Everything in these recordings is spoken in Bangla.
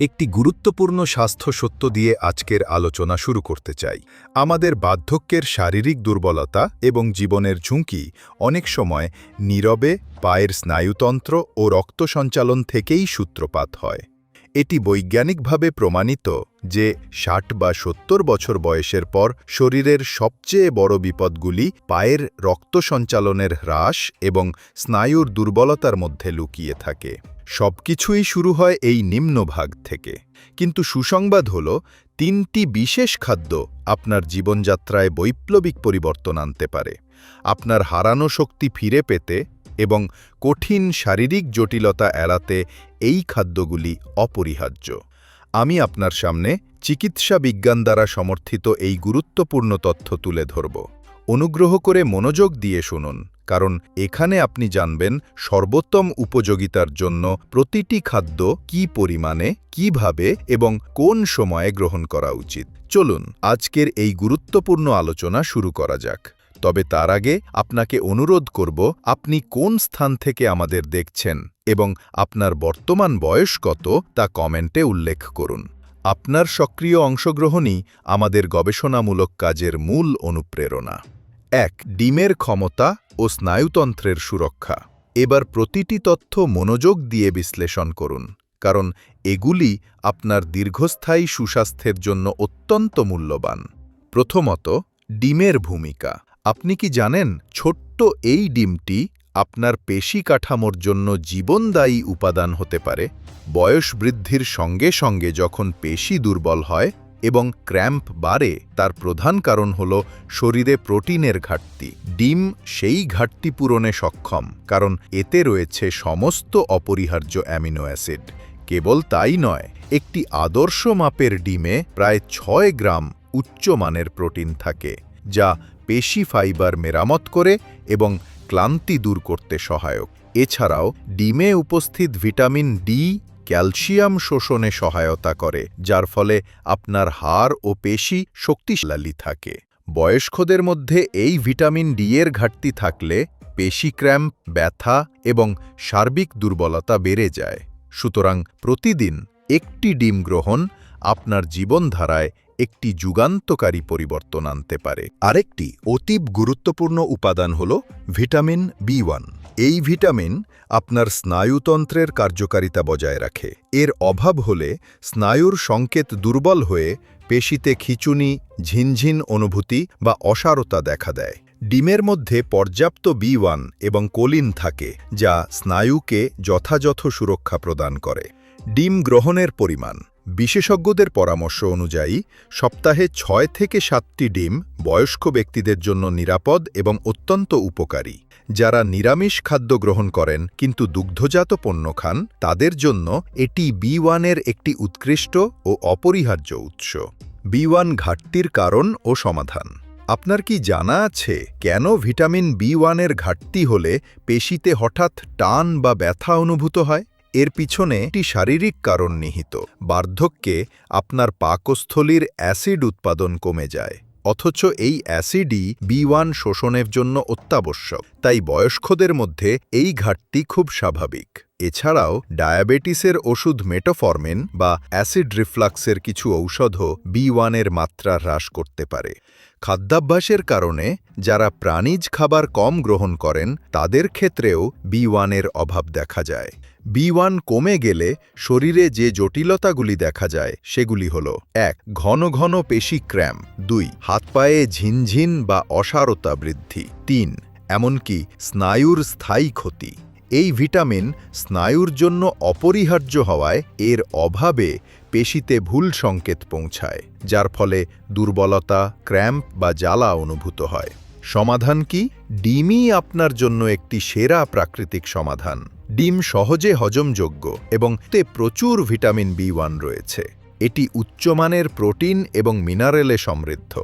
একটি গুরুত্বপূর্ণ স্বাস্থ্য সত্য দিয়ে আজকের আলোচনা শুরু করতে চাই। আমাদের বার্ধক্যের শারীরিক দুর্বলতা এবং জীবনের ঝুঁকি অনেক সময় নীরবে পায়ের স্নায়ুতন্ত্র ও রক্ত সঞ্চালন থেকেই সূত্রপাত হয়। এটি বৈজ্ঞানিকভাবে প্রমাণিত যে ষাট বা সত্তর বছর বয়সের পর শরীরের সবচেয়ে বড় বিপদগুলি পায়ের রক্ত সঞ্চালনের হ্রাস এবং স্নায়ুর দুর্বলতার মধ্যে লুকিয়ে থাকে। সবকিছুই শুরু হয় এই নিম্নভাগ থেকে। কিন্তু সুসংবাদ হল, তিনটি বিশেষ খাদ্য আপনার জীবনযাত্রায় বৈপ্লবিক পরিবর্তন আনতে পারে। আপনার হারানো শক্তি ফিরে পেতে এবং কঠিন শারীরিক জটিলতা এড়াতে এই খাদ্যগুলি অপরিহার্য। আমি আপনার সামনে চিকিৎসা বিজ্ঞান দ্বারা সমর্থিত এই গুরুত্বপূর্ণ তথ্য তুলে ধরব। অনুগ্রহ করে মনোযোগ দিয়ে শুনুন। কারণ এখানে আপনি জানবেন সর্বোত্তম উপযোগিতার জন্য প্রতিটি খাদ্য কি পরিমাণে, কীভাবে এবং কোন সময়ে গ্রহণ করা উচিত। চলুন, আজকের এই গুরুত্বপূর্ণ আলোচনা শুরু করা যাক। তবে তার আগে আপনাকে অনুরোধ করব, আপনি কোন স্থান থেকে আমাদের দেখছেন এবং আপনার বর্তমান বয়স কত তা কমেন্টে উল্লেখ করুন। আপনার সক্রিয় অংশগ্রহণই আমাদের গবেষণামূলক কাজের মূল অনুপ্রেরণা। এক, ডিমের ক্ষমতা ও স্নায়ুতন্ত্রের সুরক্ষা। এবার প্রতিটি তথ্য মনোযোগ দিয়ে বিশ্লেষণ করুন, কারণ এগুলি আপনার দীর্ঘস্থায়ী সুস্বাস্থ্যের জন্য অত্যন্ত মূল্যবান। প্রথমত, ডিমের ভূমিকা। আপনি কি জানেন, ছোট্ট এই ডিমটি আপনার পেশি কাঠামোর জন্য জীবনদায়ী উপাদান হতে পারে? বয়স বৃদ্ধির সঙ্গে সঙ্গে যখন পেশি দুর্বল হয় এবং ক্র্যাম্প বাড়ে তার প্রধান কারণ হল শরীরে প্রোটিনের ঘাটতি। ডিম সেই ঘাটতি পূরণে সক্ষম, কারণ এতে রয়েছে সমস্ত অপরিহার্য অ্যামিনো অ্যাসিড। কেবল তাই নয়, একটি আদর্শ মাপের ডিমে প্রায় ছয় গ্রাম উচ্চমানের প্রোটিন থাকে, যা পেশি ফাইবার মেরামত করে এবং ক্লান্তি দূর করতে সহায়ক। এছাড়াও ডিমে উপস্থিত ভিটামিন ডি ক্যালসিয়াম শোষণে সহায়তা করে, যার ফলে আপনার হাড় ও পেশি শক্তিশালী থাকে। বয়স্কদের মধ্যে এই ভিটামিন ডি এর ঘাটতি থাকলে পেশি ক্র্যাম্প, ব্যথা এবং সার্বিক দুর্বলতা বেড়ে যায়। সুতরাং প্রতিদিন একটি ডিম গ্রহণ আপনার জীবনধারায় একটি যুগান্তকারী পরিবর্তন আনতে পারে। আরেকটি অতীব গুরুত্বপূর্ণ উপাদান হল ভিটামিন বি ওয়ান। এই ভিটামিন আপনার স্নায়ুতন্ত্রের কার্যকারিতা বজায় রাখে। এর অভাব হলে স্নায়ুর সংকেত দুর্বল হয়ে পেশিতে খিচুনি, ঝিনঝিন অনুভূতি বা অসারতা দেখা দেয়। ডিমের মধ্যে পর্যাপ্ত বি ওয়ান এবং কোলিন থাকে, যা স্নায়ুকে যথাযথ সুরক্ষা প্রদান করে। ডিম গ্রহণের পরিমাণ বিশেষজ্ঞদের পরামর্শ অনুযায়ী, সপ্তাহে ছয় থেকে সাতটি ডিম বয়স্ক ব্যক্তিদের জন্য নিরাপদ এবং অত্যন্ত উপকারী। যারা নিরামিষ খাদ্য গ্রহণ করেন কিন্তু দুগ্ধজাত পণ্য খান, তাদের জন্য এটি বি ওয়ানের একটি উৎকৃষ্ট ও অপরিহার্য উৎস। বি ওয়ান ঘাটতির কারণ ও সমাধান। আপনার কি জানা আছে কেন ভিটামিন বি ওয়ানের ঘাটতি হলে পেশিতে হঠাৎ টান বা ব্যথা অনুভূত হয়? এর পিছনে একটি শারীরিক কারণ নিহিত। বার্ধক্যে আপনার পাকস্থলীর অ্যাসিড উৎপাদন কমে যায়, অথচ এই অ্যাসিডই বি ওয়ান শোষণের জন্য অত্যাবশ্যক। তাই বয়স্কদের মধ্যে এই ঘাটতি খুব স্বাভাবিক। এছাড়াও ডায়াবেটিসের ওষুধ মেটোফরমিন বা অ্যাসিড রিফ্লাক্সের কিছু ঔষধও বি ওয়ানের মাত্রা হ্রাস করতে পারে। খাদ্যাভ্যাসের কারণে যারা প্রাণীজ খাবার কম গ্রহণ করেন, তাদের ক্ষেত্রেও বি ওয়ানের অভাব দেখা যায়। বি কমে গেলে শরীরে যে জটিলতাগুলি দেখা যায়, সেগুলি হল এক, ঘন ঘন পেশি ক্র্যাম্প দুই, হাত পায়ে ঝিনঝিন বা অসারতা বৃদ্ধি, তিন, এমনকি স্নায়ুর স্থায়ী ক্ষতি। এই ভিটামিন স্নায়ুর জন্য অপরিহার্য হওয়ায় এর অভাবে পেশিতে ভুল সংকেত পৌঁছায়, যার ফলে দুর্বলতা, ক্র্যাম্প বা জ্বালা অনুভূত হয়। সমাধান কি? ডিমই আপনার জন্য একটি সেরা প্রাকৃতিক সমাধান। ডিম সহজে হজমযোগ্য এবং তে প্রচুর ভিটামিন বি ওয়ান রয়েছে। এটি উচ্চমানের প্রোটিন এবং মিনারেলে সমৃদ্ধ।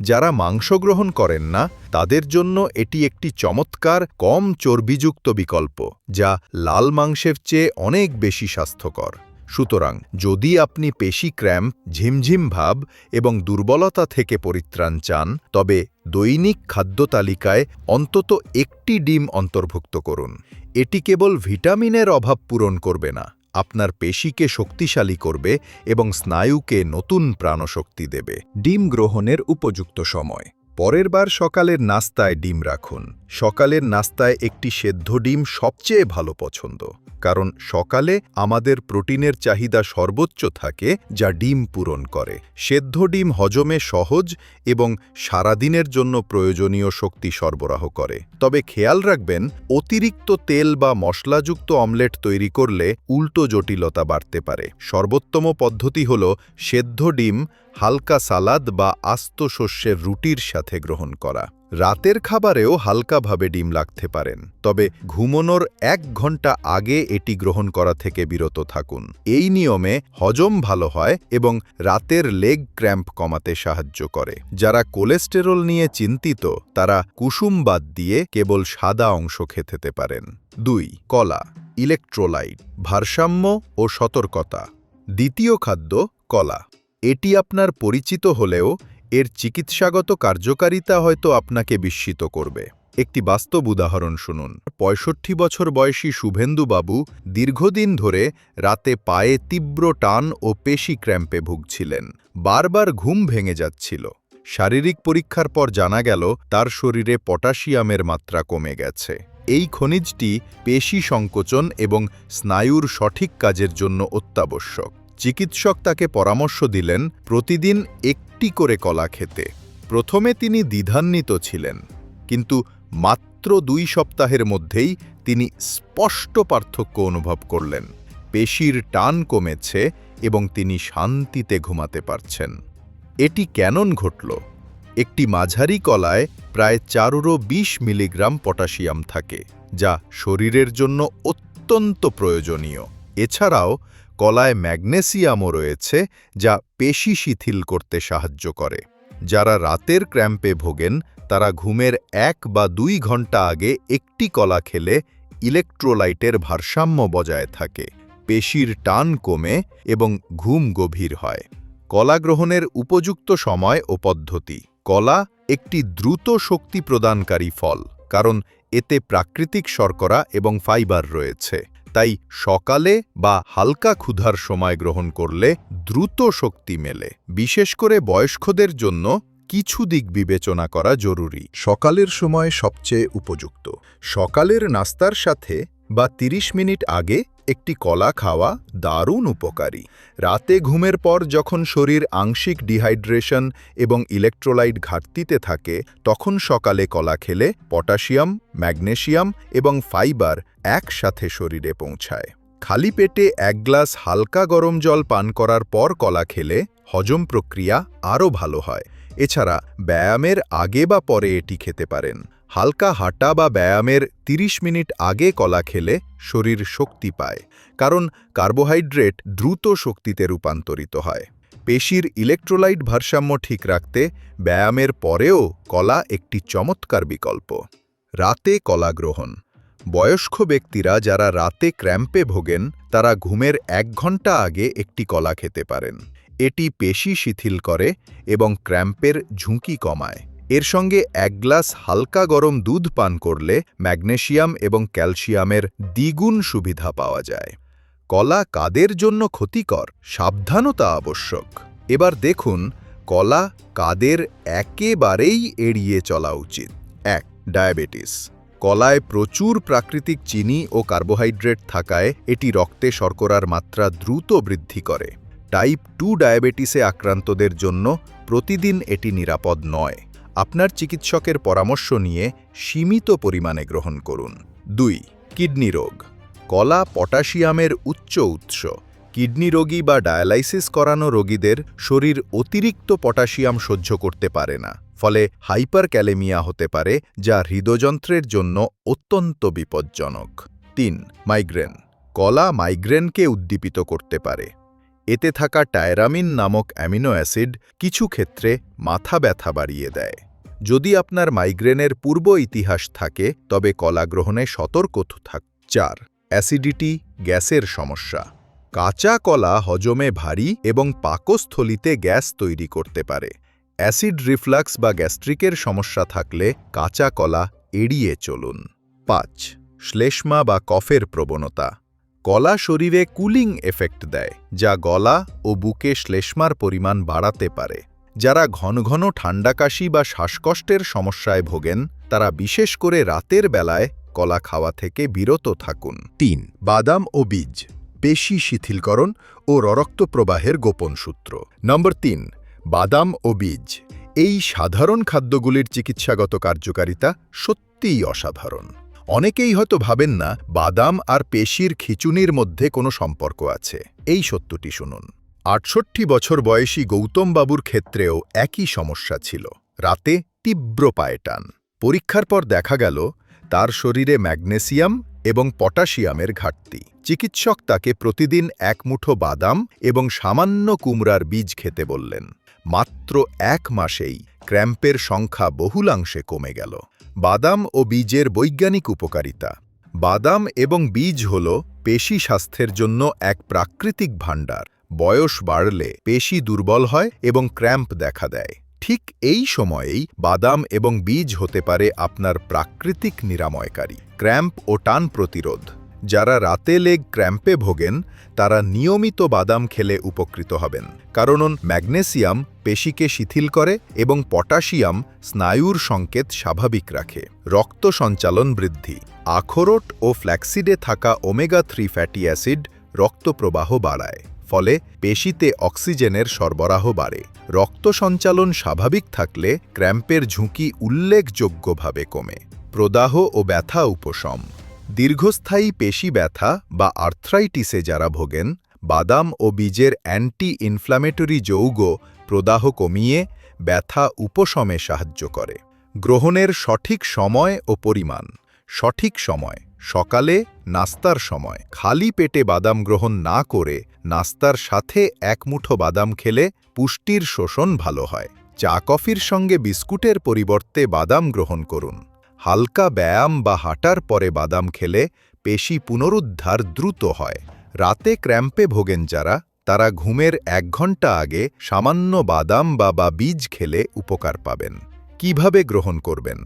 যারা মাংস গ্রহণ করেন না, তাদের জন্য এটি একটি চমৎকার কম চর্বিযুক্ত বিকল্প, যা লাল মাংসের চেয়ে অনেক বেশি স্বাস্থ্যকর। সুতরাং যদি আপনি পেশি ক্র্যাম্প, ঝিমঝিম ভাব এবং দুর্বলতা থেকে পরিত্রাণ চান, তবে দৈনিক খাদ্য তালিকায় অন্তত একটি ডিম অন্তর্ভুক্ত করুন। এটি কেবল ভিটামিনের অভাব পূরণ করবে না, আপনার পেশিকে শক্তিশালী করবে এবং স্নায়ুকে নতুন প্রাণশক্তি দেবে। ডিম গ্রহণের উপযুক্ত সময়। পরের বার সকালের নাস্তায় ডিম রাখুন। সকালের নাস্তায় একটি সেদ্ধ ডিম সবচেয়ে ভালো পছন্দ, কারণ সকালে আমাদের প্রোটিনের চাহিদা সর্বোচ্চ থাকে যা ডিম পূরণ করে। সেদ্ধ ডিম হজমে সহজ এবং সারাদিনের জন্য প্রয়োজনীয় শক্তি সরবরাহ করে। তবে খেয়াল রাখবেন, অতিরিক্ত তেল বা মশলাযুক্ত অমলেট তৈরি করলে উল্টো জটিলতা বাড়তে পারে। সর্বোত্তম পদ্ধতি হল সেদ্ধ ডিম হালকা সালাদ বা আস্ত শস্যের রুটির সাথে গ্রহণ করা। রাতের খাবারেও হালকাভাবে ডিম লাগতে পারেন, তবে ঘুমনোর এক ঘণ্টা আগে এটি গ্রহণ করা থেকে বিরত থাকুন। এই নিয়মে হজম ভালো হয় এবং রাতের লেগ ক্র্যাম্প কমাতে সাহায্য করে। যারা কোলেস্টেরল নিয়ে চিন্তিত, তারা কুসুম বাদ দিয়ে কেবল সাদা অংশ খেতে পারেন। দুই, কলা, ইলেকট্রোলাইট, ভারসাম্য ও সতর্কতা। দ্বিতীয় খাদ্য, কলা। এটি আপনার পরিচিত হলেও এর চিকিৎসাগত কার্যকারিতা হয়তো আপনাকে বিস্মিত করবে। একটি বাস্তব উদাহরণ শুনুন। পঁয়ষট্টি বছর বয়সী শুভেন্দুবাবু দীর্ঘদিন ধরে রাতে পায়ে তীব্র টান ও পেশি ক্র্যাম্পে ভুগছিলেন। বারবার ঘুম ভেঙে যাচ্ছিল। শারীরিক পরীক্ষার পর জানা গেল, তার শরীরে পটাশিয়ামের মাত্রা কমে গেছে। এই খনিজটি পেশি সংকোচন এবং স্নায়ুর সঠিক কাজের জন্য অত্যাবশ্যক। চিকিৎসক তাকে পরামর্শ দিলেন প্রতিদিন একটি করে কলা খেতে। প্রথমে তিনি দ্বিধান্বিত ছিলেন, কিন্তু মাত্র দুই সপ্তাহের মধ্যেই তিনি স্পষ্ট পার্থক্য অনুভব করলেন। পেশির টান কমেছে এবং তিনি শান্তিতে ঘুমাতে পারছেন। এটি ক্যানন ঘটল? একটি মাঝারি কলায় প্রায় চারুরো বিশ মিলিগ্রাম পটাশিয়াম থাকে, যা শরীরের জন্য অত্যন্ত প্রয়োজনীয়। এছাড়াও কলায় ম্যাগনেসিয়ামও রয়েছে যা পেশি শিথিল করতে সাহায্য করে। যারা রাতের ক্র্যাম্পে ভোগেন, তারা ঘুমের এক বা দুই ঘণ্টা আগে একটি কলা খেলে ইলেকট্রোলাইটের ভারসাম্য বজায় থাকে, পেশির টান কমে এবং ঘুম গভীর হয়। কলা গ্রহণের উপযুক্ত সময় ও পদ্ধতি। কলা একটি দ্রুত শক্তি প্রদানকারী ফল, কারণ এতে প্রাকৃতিক শর্করা এবং ফাইবার রয়েছে। তাই সকালে বা হালকা ক্ষুধার সময় গ্রহণ করলে দ্রুত শক্তি মেলে। বিশেষ করে বয়স্কদের জন্য কিছু দিক বিবেচনা করা জরুরি। সকালের সময় সবচেয়ে উপযুক্ত। সকালের নাস্তার সাথে বা ৩০ মিনিট আগে একটি কলা খাওয়া দারুণ উপকারী। রাতে ঘুমের পর যখন শরীর আংশিক ডিহাইড্রেশন এবং ইলেকট্রোলাইট ঘাটতিতে থাকে, তখন সকালে কলা খেলে পটাশিয়াম, ম্যাগনেশিয়াম এবং ফাইবার একসাথে শরীরে পৌঁছায়। খালি পেটে এক গ্লাস হালকা গরম জল পান করার পর কলা খেলে হজম প্রক্রিয়া আরও ভালো হয়। এছাড়া ব্যায়ামের আগে বা পরে এটি খেতে পারেন। হালকা হাঁটা বা ব্যায়ামের ৩০ মিনিট আগে কলা খেলে শরীর শক্তি পায়, কারণ কার্বোহাইড্রেট দ্রুত শক্তিতে রূপান্তরিত হয়। পেশির ইলেকট্রোলাইট ভারসাম্য ঠিক রাখতে ব্যায়ামের পরেও কলা একটি চমৎকার বিকল্প। রাতে কলা গ্রহণ। বয়স্ক ব্যক্তিরা যারা রাতে ক্র্যাম্পে ভোগেন, তারা ঘুমের এক ঘণ্টা আগে একটি কলা খেতে পারেন। এটি পেশি শিথিল করে এবং ক্র্যাম্পের ঝুঁকি কমায়। এর সঙ্গে এক গ্লাস হালকা গরম দুধ পান করলে ম্যাগনেশিয়াম এবং ক্যালসিয়ামের দ্বিগুণ সুবিধা পাওয়া যায়। কলা কাদের জন্য ক্ষতিকর? সাবধানতা আবশ্যক। এবার দেখুন, কলা কাদের একেবারেই এড়িয়ে চলা উচিত। এক, ডায়াবেটিস। কলায় প্রচুর প্রাকৃতিক চিনি ও কার্বোহাইড্রেট থাকায় এটি রক্তে শর্করার মাত্রা দ্রুত বৃদ্ধি করে। টাইপ টু ডায়াবেটিসে আক্রান্তদের জন্য প্রতিদিন এটি নিরাপদ নয়। আপনার চিকিৎসকের পরামর্শ নিয়ে সীমিত পরিমাণে গ্রহণ করুন। দুই, কিডনি রোগ। কলা পটাশিয়ামের উচ্চ উৎস। কিডনি রোগী বা ডায়ালাইসিস করানো রোগীদের শরীর অতিরিক্ত পটাশিয়াম সহ্য করতে পারে না, ফলে হাইপার ক্যালেমিয়া হতে পারে, যা হৃদযন্ত্রের জন্য অত্যন্ত বিপজ্জনক। তিন, মাইগ্রেন। কলা মাইগ্রেনকে উদ্দীপিত করতে পারে। এতে থাকা টায়রামিন নামক অ্যামিনো অ্যাসিড কিছু ক্ষেত্রে মাথা ব্যথা বাড়িয়ে দেয়। যদি আপনার মাইগ্রেনের পূর্ব ইতিহাস থাকে, তবে কলা গ্রহণে সতর্ক থাক। চার, অ্যাসিডিটি, গ্যাসের সমস্যা। কাঁচা কলা হজমে ভারী এবং পাকস্থলিতে গ্যাস তৈরি করতে পারে। অ্যাসিড রিফ্লাক্স বা গ্যাস্ট্রিকের সমস্যা থাকলে কাঁচা কলা এড়িয়ে চলুন। পাঁচ, শ্লেষ্মা বা কফের প্রবণতা। কলা শরীরে কুলিং এফেক্ট দেয়, যা গলা ও বুকে শ্লেষ্মার পরিমাণ বাড়াতে পারে। যারা ঘন ঘন ঠান্ডা কাশি বা শ্বাসকষ্টের সমস্যায় ভোগেন, তারা বিশেষ করে রাতের বেলায় কলা খাওয়া থেকে বিরত থাকুন। তিন, বাদাম ও বীজ পেশি শিথিলকরণ ও ররক্ত প্রবাহের গোপন সূত্র। নম্বর তিন, বাদাম ও বীজ, এই সাধারণ খাদ্যগুলির চিকিৎসাগত কার্যকারিতা সত্যিই অসাধারণ। অনেকেই হয়তো ভাবেন না বাদাম আর পেশির খিচুনির মধ্যে কোনো সম্পর্ক আছে। এই সত্যটি শুনুন। আটষট্টি বছর বয়সী গৌতম বাবুর ক্ষেত্রেও একই সমস্যা ছিল। রাতে তীব্র পায়ে টান। পরীক্ষার পর দেখা গেল, তার শরীরে ম্যাগনেসিয়াম এবং পটাশিয়ামের ঘাটতি। চিকিৎসক তাকে প্রতিদিন এক মুঠো বাদাম এবং সামান্য কুমড়ার বীজ খেতে বললেন। মাত্র এক মাসেই ক্র্যাম্পের সংখ্যা বহুলাংশে কমে গেল। বাদাম ও বীজের বৈজ্ঞানিক উপকারিতা। বাদাম এবং বীজ হল পেশি স্বাস্থ্যের জন্য এক প্রাকৃতিক ভাণ্ডার। বয়স বাড়লে পেশি দুর্বল হয় এবং ক্র্যাম্প দেখা দেয়। ঠিক এই সময়েই বাদাম এবং বীজ হতে পারে আপনার প্রাকৃতিক নিরাময়কারী। ক্র্যাম্প ও টান প্রতিরোধ। যারা রাতে লেগ ক্র্যাম্পে ভোগেন, তারা নিয়মিত বাদাম খেলে উপকৃত হবেন। কারণ ম্যাগনেসিয়াম পেশিকে শিথিল করে এবং পটাশিয়াম স্নায়ুর সংকেত স্বাভাবিক রাখে। রক্ত সঞ্চালন বৃদ্ধি। আখরোট ও ফ্ল্যাক্সিডে থাকা ওমেগা থ্রি ফ্যাটি অ্যাসিড রক্ত প্রবাহ বাড়ায়, ফলে পেশিতে অক্সিজেনের সরবরাহ বাড়ে। রক্ত সঞ্চালন স্বাভাবিক থাকলে ক্র্যাম্পের ঝুঁকি উল্লেখযোগ্যভাবে কমে। প্রদাহ ও ব্যথা উপশম। দীর্ঘস্থায়ী পেশি ব্যথা বা আর্থ্রাইটিসে যারা ভোগেন, বাদাম ও বীজের অ্যান্টি ইনফ্ল্যামেটরি যৌগ প্রদাহ কমিয়ে ব্যথা উপশমে সাহায্য করে। গ্রহণের সঠিক সময় ও পরিমাণ। সঠিক সময়। সকালে নাস্তার সময়। খালি পেটে বাদাম গ্রহণ না করে নাস্তার সাথে এক মুঠো বাদাম খেলে পুষ্টির শোষণ ভালো হয়। চা কফির সঙ্গে বিস্কুটের পরিবর্তে বাদাম গ্রহণ করুন। হালকা ব্যায়াম বা হাঁটার পরে বাদাম খেলে পেশি পুনরুদ্ধার দ্রুত হয়। রাতে ক্র্যাম্পে ভোগেন যারা, তারা ঘুমের এক ঘণ্টা আগে সামান্য বাদাম বা বা বীজ খেলে উপকার পাবেন। কীভাবে গ্রহণ করবেন?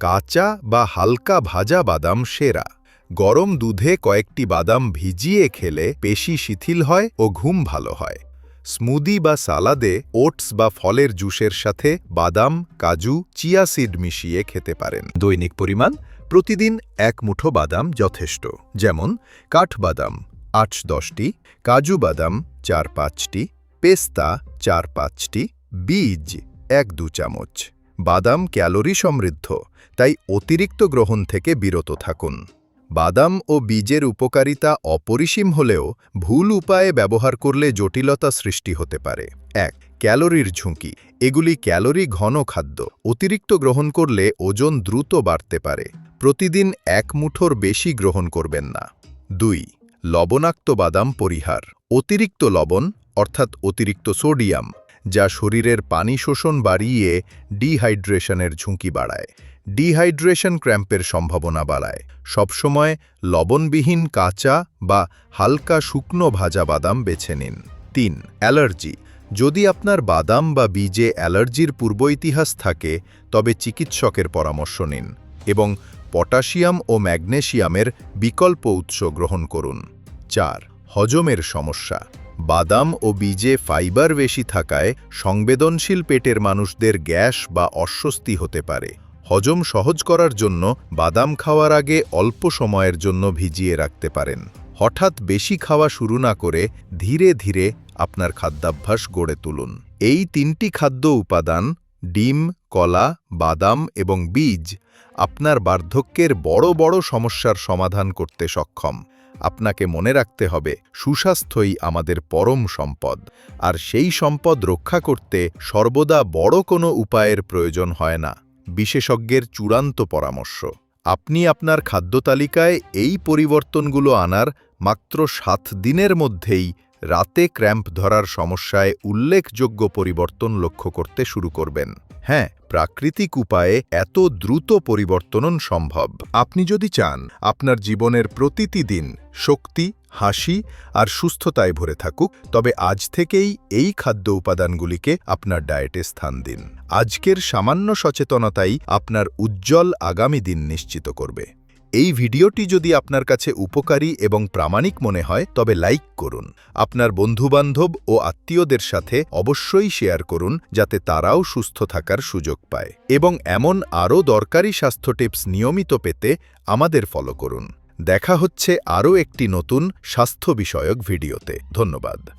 কাঁচা বা হালকা ভাজা বাদাম সেরা। গরম দুধে কয়েকটি বাদাম ভিজিয়ে খেলে পেশি শিথিল হয় ও ঘুম ভালো হয়। স্মুদি বা সালাদে ওটস বা ফলের জুসের সাথে বাদাম, কাজু, চিয়া সিড মিশিয়ে খেতে পারেন। দৈনিক পরিমাণ প্রতিদিন এক মুঠো বাদাম যথেষ্ট। যেমন কাঠবাদাম আট দশটি, কাজু বাদাম চার পাঁচটি, পেস্তা চার পাঁচটি, বীজ এক দু চামচ। বাদাম ক্যালোরি সমৃদ্ধ, তাই অতিরিক্ত গ্রহণ থেকে বিরত থাকুন। বাদাম ও বীজের উপকারিতা অপরিসীম হলেও ভুল উপায়ে ব্যবহার করলে জটিলতা সৃষ্টি হতে পারে। এক, ক্যালোরির ঝুঁকি। এগুলি ক্যালোরি ঘন খাদ্য। অতিরিক্ত গ্রহণ করলে ওজন দ্রুত বাড়তে পারে। প্রতিদিন এক মুঠোর বেশি গ্রহণ করবেন না। দুই, লবণাক্ত বাদাম পরিহার। অতিরিক্ত লবণ, অর্থাৎ অতিরিক্ত সোডিয়াম, যা শরীরের পানি শোষণ বাড়িয়ে ডিহাইড্রেশনের ঝুঁকি বাড়ায়। ডিহাইড্রেশন ক্র্যাম্পের সম্ভাবনা বাড়ায়। সবসময় লবণবিহীন কাঁচা বা হালকা শুকনো ভাজা বাদাম বেছে নিন। তিন, অ্যালার্জি। যদি আপনার বাদাম বা বীজে অ্যালার্জির পূর্ব ইতিহাস থাকে, তবে চিকিৎসকের পরামর্শ নিন এবং পটাশিয়াম ও ম্যাগনেশিয়ামের বিকল্প উৎস গ্রহণ করুন। চার, হজমের সমস্যা। বাদাম ও বীজে ফাইবার বেশি থাকায় সংবেদনশীল পেটের মানুষদের গ্যাস বা অস্বস্তি হতে পারে। হজম সহজ করার জন্য বাদাম খাওয়ার আগে অল্প সময়ের জন্য ভিজিয়ে রাখতে পারেন। হঠাৎ বেশি খাওয়া শুরু না করে ধীরে ধীরে আপনার খাদ্যাভ্যাস গড়ে তুলুন। এই তিনটি খাদ্য উপাদান, ডিম, কলা, বাদাম এবং বীজ, আপনার বার্ধক্যের বড় বড় সমস্যার সমাধান করতে সক্ষম। আপনাকে মনে রাখতে হবে, সুস্বাস্থ্যই আমাদের পরম সম্পদ। আর সেই সম্পদ রক্ষা করতে সর্বদা বড় কোনো উপায়ের প্রয়োজন হয় না। বিশেষজ্ঞের চূড়ান্ত পরামর্শ। আপনি আপনার খাদ্য তালিকায় এই পরিবর্তনগুলো আনার মাত্র সাত দিনের মধ্যেই রাতে ক্র্যাম্প ধরার সমস্যায় উল্লেখযোগ্য পরিবর্তন লক্ষ্য করতে শুরু করবেন। হ্যাঁ প্রাকৃতিক উপায়ে এত দ্রুত পরিবর্তন সম্ভব। আপনি যদি চান, আপনার জীবনের প্রতিটি দিন শক্তি হাসি আর সুস্থতায় ভরে থাকুক, তবে আজ থেকেই এই খাদ্য উপাদানগুলিকে আপনার ডায়েটে স্থান দিন। আজকের সামান্য সচেতনতাই আপনার উজ্জ্বল আগামী দিন নিশ্চিত করবে। এই ভিডিওটি যদি আপনার কাছে উপকারী এবং প্রামাণিক মনে হয়, তবে লাইক করুন। আপনার বন্ধুবান্ধব ও আত্মীয়দের সাথে অবশ্যই শেয়ার করুন, যাতে তারাও সুস্থ থাকার সুযোগ পায়। এবং এমন আরও দরকারি স্বাস্থ্য টিপস নিয়মিত পেতে আমাদের ফলো করুন। দেখা হচ্ছে আরও একটি নতুন স্বাস্থ্য বিষয়ক ভিডিওতে। ধন্যবাদ।